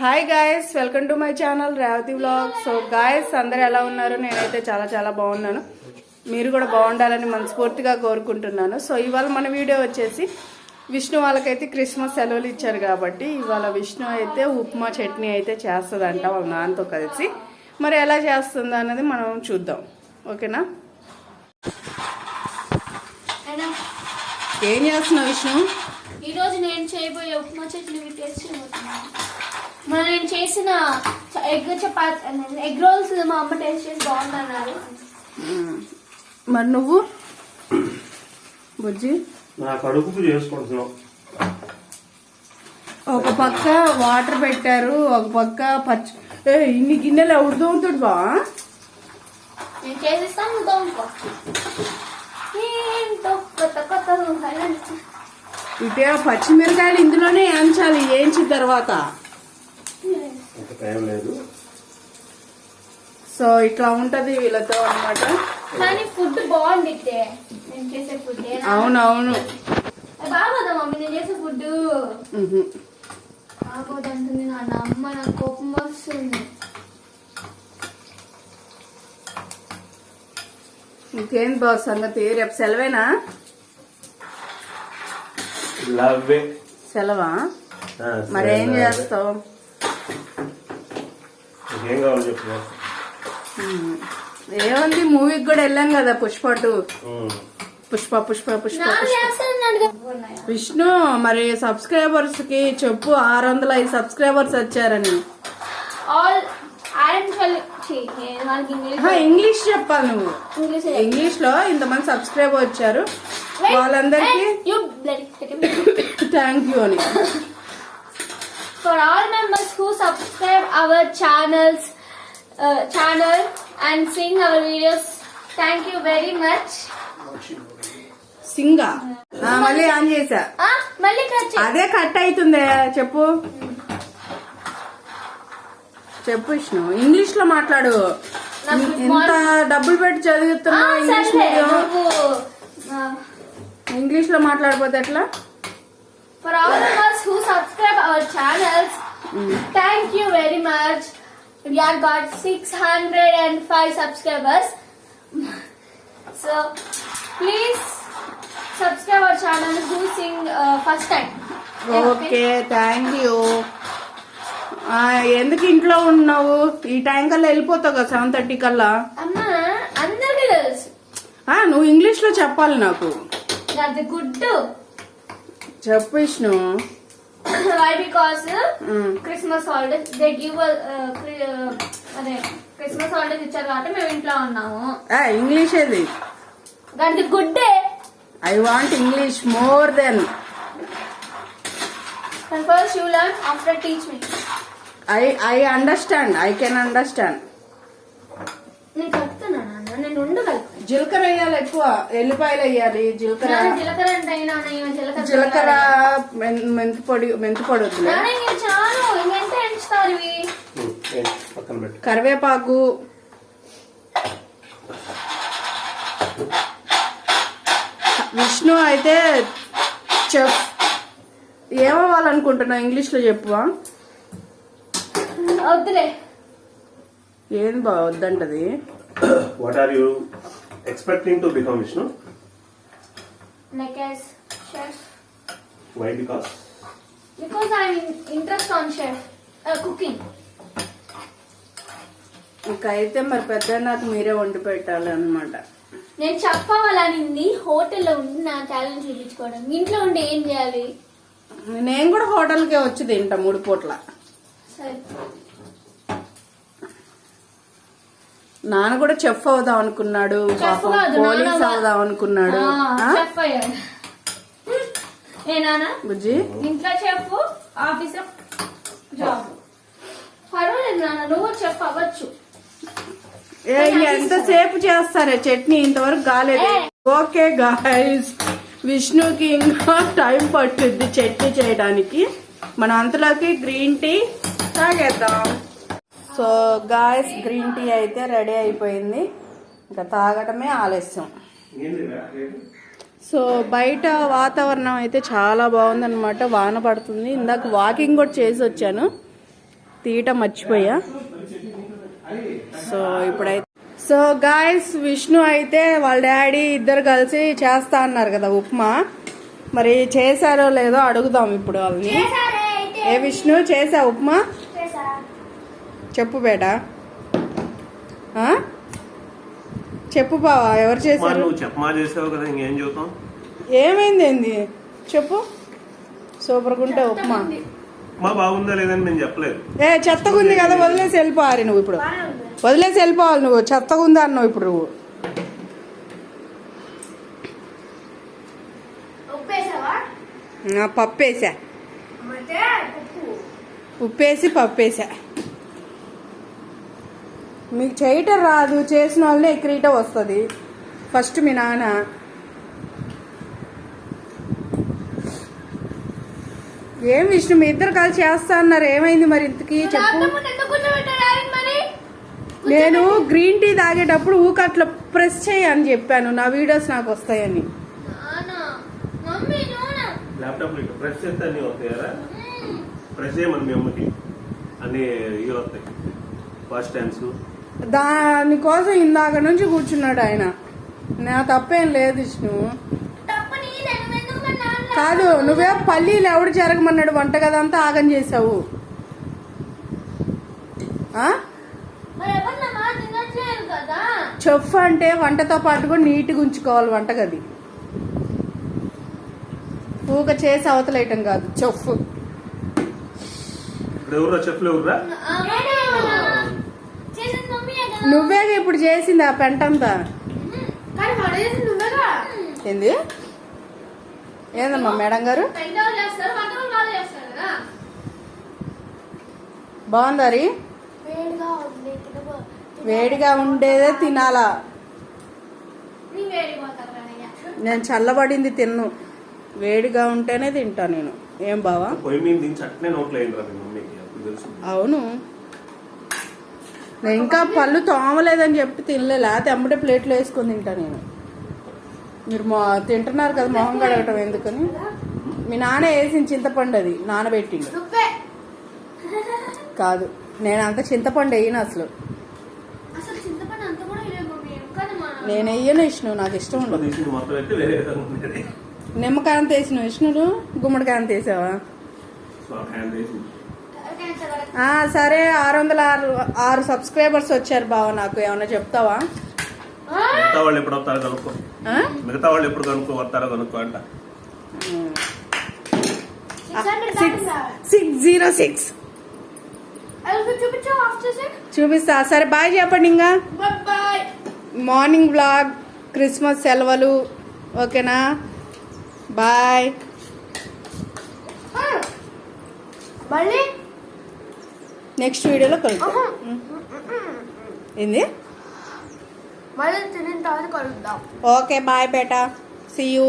Hi guys welcome to my channel Revathi vlog so guys అందరు ఎలా ఉన్నారు? నేనైతే చాలా చాలా బాగున్నాను. మీరు కూడా బాగుండాలని మనస్ఫూర్తిగా కోరుకుంటున్నాను. సో ఇవాళ మన వీడియో వచ్చేసి విష్ణు వాళ్ళకైతే క్రిస్మస్ సెలవులు ఇచ్చారు కాబట్టి ఇవాళ విష్ణు అయితే ఉప్మా చట్నీ అయితే చేస్తుందంట వాళ్ళ నాన్నతో కలిసి. మరి ఎలా చేస్తుందో అన్నది మనం చూద్దాం. ఓకేనా? ఏం చేస్తున్నావు విష్ణు? ఈరోజు నేను చేయబోయే ఉప్మా చట్నీ మీకు మన నేను చేసిన ఎగ్ చపాతి ఎగ్ రోల్స్ మా అమ్మ టేస్ట్ చేసి బాగుందన్నారు. మ్మ్. మరి నువ్వు? బుజ్జి? నా కడుపుకు చేసుకుంటున్నాం ఒక పక్క వాటర్ పెట్టారు ఒక పక్క పచ్చి ఏ ఇన్ని గిన్నెలు ఎవరు తోముతాడు బా? నేను చేసిస్తాను ఏంటో కొత్త కొత్త. ఇటే పచ్చిమిరకాయలు ఇందులోనే వేయించాలి వేయించిన తర్వాత. అంత టైం లేదు. సో ఇట్లా ఉంటది వీళ్ళతో అన్నమాట. కానీ ఫుడ్ బాగుంది. నేను చేసే ఫుడ్ అవునవును. బాగోదా మమ్మీ? నేను చేసే ఫుడ్. బాగోదంటుంది అమ్మ నాకు కోపం వస్తుంది. ఇంకేం బాస్ సంగతి? రేపు సెలవేనా? లవ్ సెలవా? మరి ఏం చేస్తావు? ఏం కావాలి చెప్పు? ఉమ్. ఏముంది మూవీకి కూడా వెళ్ళాం కదా పుష్ప టూ. పుష్ప పుష్ప పుష్ప విష్ణు మరి సబ్స్క్రైబర్స్కి చెప్పు ఆరు వందల ఐదు సబ్స్క్రైబర్స్ వచ్చారని. ఇంగ్లీష్ చెప్పాలి నువ్వు. ఇంగ్లీష్లో ఇంతమంది సబ్స్క్రైబర్ వచ్చారు. వాళ్ళందరికీ థ్యాంక్ యూ అని. For all members who subscribe our channels uh, channel and seeing our videos thank you very much. సింగా. ఆ, మళ్ళీ ఆన్ చేసా. ah మళ్ళీ కట్ చేయి. అదే కట్ అవుతుంది చెప్పు. చెప్పు విష్ణు ఇంగ్లీష్లో మాట్లాడు. నాకు ఎంత డబ్బులు పెట్టి Ah, చదువుతున్నావు ఇంగ్లీష్ సర్లే, మీడియం? నువ్వు, ah, ఇంగ్లీష్లో మాట్లాడిపోతే ఎట్లా? For all members who subscribe our channels thank you very much we have got 605 subscribers so please subscribe our channel who sing uh, first time okay thank you ఎందుకు ఇంట్లో ఉన్నావు ఈ time కల్లా వెళ్ళిపోతావు కదా సెవెన్ థర్టీ కల్లా అమ్మా అందరికీ తెలుసు ఆ, నువ్వు ఇంగ్లీష్లో చెప్పాలి నాకు గుడ్ చెప్పు Vishnu. Why because. Christmas holidays they give అదే క్రిస్మస్ హాలిడేస్ ఇచ్చారు కాబట్టి మేము ఇంట్లో ఉన్నాము. ఇంగ్లీష్ ఏది? దానికి గుడ్డే I want English more then first you learn, after teach me. I I understand I can understand నేను చెప్తున్నాను అన్న నేను ఉండగలుగుతాను జీలకర్ర. వేయాలి ఎక్కువ ఎల్లిపాయలు వేయాలి జీలకర్ర జీలకర్ర అంటే జీలకర్ర మెంతి పొడి మెంతి పొడి పెట్టు. కరివేపాకు. విష్ణు అయితే చెఫ్. ఏమవ్వాలనుకుంటున్నావు ఇంగ్లీష్లో చెప్పువా? వద్దులే. ఏం బా వద్దంటది. What are you expecting to become Vishnu like as chef why because because I interest on chef cooking ఇంకా అయితే మరి పెద్ద నాకు మీరే వండి పెట్టాలి అనమాట నేను చెప్పవాలనింది హోటల్లో ఉండి నా టాలెంట్ చూపించుకోవడం. ఇంట్లో ఉండి ఏం చేయాలి? నేను కూడా హోటల్కే వచ్చి తింటా మూడు పూట్ల. సరే నాన్న కూడా చెఫ్ అవుదాం అనుకున్నాడు పోలీస్ అవుదాం అనుకున్నాడు. ఆ? చెఫ్ అయ్యాడు. ఏ నాన్న? బుజ్జి? ఇంట్లో చెప్పు ఆఫీస్ జాబ్. పర్వాలేదు నాన్న నువ్వు చెప్పు అవ్వచ్చు. ఏ ఎంతసేపు చేస్తారే? చట్నీ ఇంతవరకు కాలేదు. ఓకే గాయస్ విష్ణుకి ఇంకా టైం పట్టుద్ది చట్నీ చేయడానికి. మన అంతలోకి గ్రీన్ టీ తాగేద్దాం. సో గాయస్ గ్రీన్ టీ అయితే రెడీ అయిపోయింది. ఇంకా తాగటమే ఆలస్యం. సో బయట వాతావరణం అయితే చాలా బాగుందన్నమాట. వాన పడుతుంది. ఇందాక వాకింగ్ కూడా చేసి వచ్చాను. తీయటం మర్చిపోయా. సో ఇప్పుడైతే సో గాయస్ విష్ణు అయితే వాళ్ళ డాడీ ఇద్దరు కలిసి చేస్తా అన్నారు కదా ఉప్మా. మరి చేశారో లేదో అడుగుదాం ఇప్పుడు వాళ్ళని. ఏ విష్ణు చేసా ఉప్మా? చెప్పు బేట. ఆ? చెప్పు బావా ఎవరు చేశారు? నువ్వు చెప్పమా చేసావు కదా ఇంకేం చెబుతాం ఏమైంది ఏంది? చెప్పు. సూపర్గా ఉంటే ఉప్మా. బాగుందా లేదని చెప్పలేదు. ఏ చెత్తగా ఉంది కదా వదిలేసి వెళ్ళిపోవాలి నువ్వు ఇప్పుడు. వదిలేసి వెళ్ళిపోవాలి నువ్వు చెత్తగా ఉంది అన్నావు ఇప్పుడు నువ్వు. ఉప్పేసావా? ఆ, పప్పు వేసా అంటే ఉప్పు ఉప్పేసి పప్పు వేసా మీకు చేయటం రాదు చేసిన వాళ్ళనే ఎక్రీట వస్తుంది. ఫస్ట్ మీ నాన్న. ఏం విష్ణు మీ ఇద్దరు కలిసి చేస్తా అన్నారు. ఏమైంది మరి ఇంతకీ? చెప్పు. నేను గ్రీన్ టీ తాగేటప్పుడు ఊక అట్లా ప్రెస్ చేయి అని చెప్పాను. నా వీడియోస్ నాకు వస్తాయని. ల్యాప్టాప్ ప్రెస్ చేస్తే అన్ని వస్తాయి కదా? ప్రెస్ చేయమని మీ అమ్మకి. అన్ని ఇవి వస్తాయి. ఫస్ట్ టైమ్స్ దానికోసం ఇందాక నుంచి కూర్చున్నాడు ఆయన. నా తప్పేం లేదు విష్ణు. కాదు నువ్వే పల్లీలు ఎవడు జరగమన్నాడు వంట గదంతా ఆగం చేసావు చెఫ్ అంటే వంటతో పాటు కూడా నీట్గా ఉంచుకోవాలి వంటగది. ఊక చేసి అవతలేయటం కాదు చెఫ్. చెప్పులు ఎవరురా నేనే చేసింది మమ్మీయే కదా నువ్వే ఇప్పుడు చేసింది ఆ పడేసి నువ్వేగా? ఏంది? ఏందమ్మా మేడం గారు? బాగుందారి వేడిగా ఉండేదే తినాలా? నేను చల్లబడింది తిన్ను. వేడిగా ఉంటేనే తింటా నేను. ఏం బావా? పొయ్యి నేను ఇంకా పళ్ళు తోమలేదని చెప్పి తినలే లేకపోతే అమ్మటే ప్లేట్లో వేసుకొని తింటా నేను. మీరు మా తింటున్నారు కదా మొహం కడగటం ఎందుకని? మీ నాన్న వేసిన చింతపండు అది నానబెట్టిండు. కాదు నేను అంత చింతపండు వేయను అసలు. అసలు చింతపండు అంత కూడా లేదు మమ్మీ కానీ మా నేను వేయను విష్ణు నాకు ఇష్టం ఉండేది. నిమ్మకాయ అంత వేసిన విష్ణుడు గుమ్మడికాయ అంత వేసావా సరే ఆరు వందల ఆరు ఆరు సబ్స్క్రైబర్స్ వచ్చారు బావ నాకు. ఏమన్నా చెప్తావా? మిగతా వాళ్ళు ఎప్పుడు వస్తారో కనుక్కో? మిగతా వాళ్ళు ఎప్పుడు కనుక్కో వస్తారో కనుక్కో అంట. సిక్స్ జీరో సిక్స్ చూపిస్తా. సరే బాయ్ చెప్పండి ఇంకా. మార్నింగ్ బ్లాగ్ క్రిస్మస్ సెలవులు. ఓకేనా? బాయ్ మళ్ళీ? నెక్స్ట్ వీడియోలో కలుద్దాం. ఏంది? మళ్ళీ తినిన తర్వాత కలుద్దాం. Okay bye beta. See you